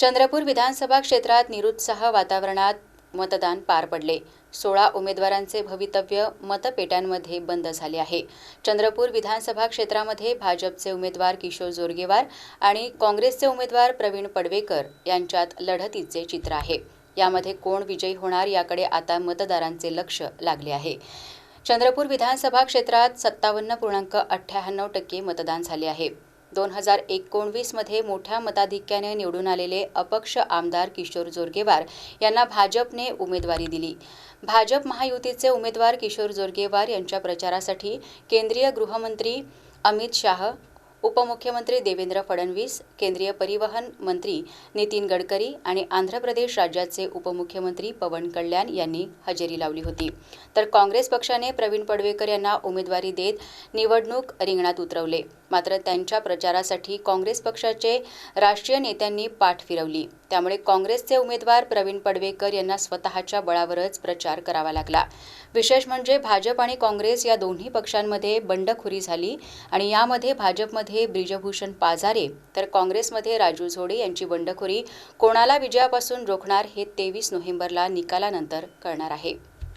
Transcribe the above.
चंद्रपूर विधानसभा क्षेत्रात निरुत्साह वातावरणात मतदान पार पडले. सोळा उमेदवारांचे भवितव्य मतपेट्यांमध्ये बंद झाले आहे. चंद्रपूर विधानसभा क्षेत्रामध्ये भाजपचे उमेदवार किशोर जोरगेवार आणि काँग्रेसचे उमेदवार प्रवीण पडवेकर यांच्यात लढतीचे चित्र आहे. यामध्ये कोण विजयी होणार याकडे आता मतदारांचे लक्ष लागले आहे. चंद्रपूर विधानसभा क्षेत्रात सत्तावन्न पूर्णांक अठ्ठ्याण्णव टक्के मतदान झाले आहे. दोन हजार एकोणवीसमध्ये मोठ्या मताधिक्याने निवडून आलेले अपक्ष आमदार किशोर जोरगेवार यांना भाजपने उमेदवारी दिली. भाजप महायुतीचे उमेदवार किशोर जोरगेवार यांच्या प्रचारासाठी केंद्रीय गृहमंत्री अमित शाह उपमुख्यमंत्री देवेंद्र फडणवीस केंद्रीय परिवहन मंत्री नितीन गडकरी आणि आंध्र प्रदेश राज्याचे उपमुख्यमंत्री पवन कल्याण यांनी हजेरी लावली होती. तर काँग्रेस पक्षाने प्रवीण पडवेकर यांना उमेदवारी देत निवडणूक रिंगणात उतरवले. मात्र त्यांच्या प्रचारासाठी काँग्रेस पक्षाचे राष्ट्रीय नेत्यांनी पाठ फिरवली. त्यामुळे काँग्रेसचे उमेदवार प्रवीण पडवेकर यांना स्वतःच्या बळावरच प्रचार करावा लागला. विशेष म्हणजे भाजप आणि काँग्रेस या दोन्ही पक्षांमध्ये बंडखोरी झाली आणि यामध्ये भाजपमध्ये ब्रिजभूषण पाजारे तर काँग्रेसमध्ये राजू झोडे यांची बंडखोरी कोणाला विजयापासून रोखणार हे तेवीस नोव्हेंबरला निकालानंतर कळणार आहे.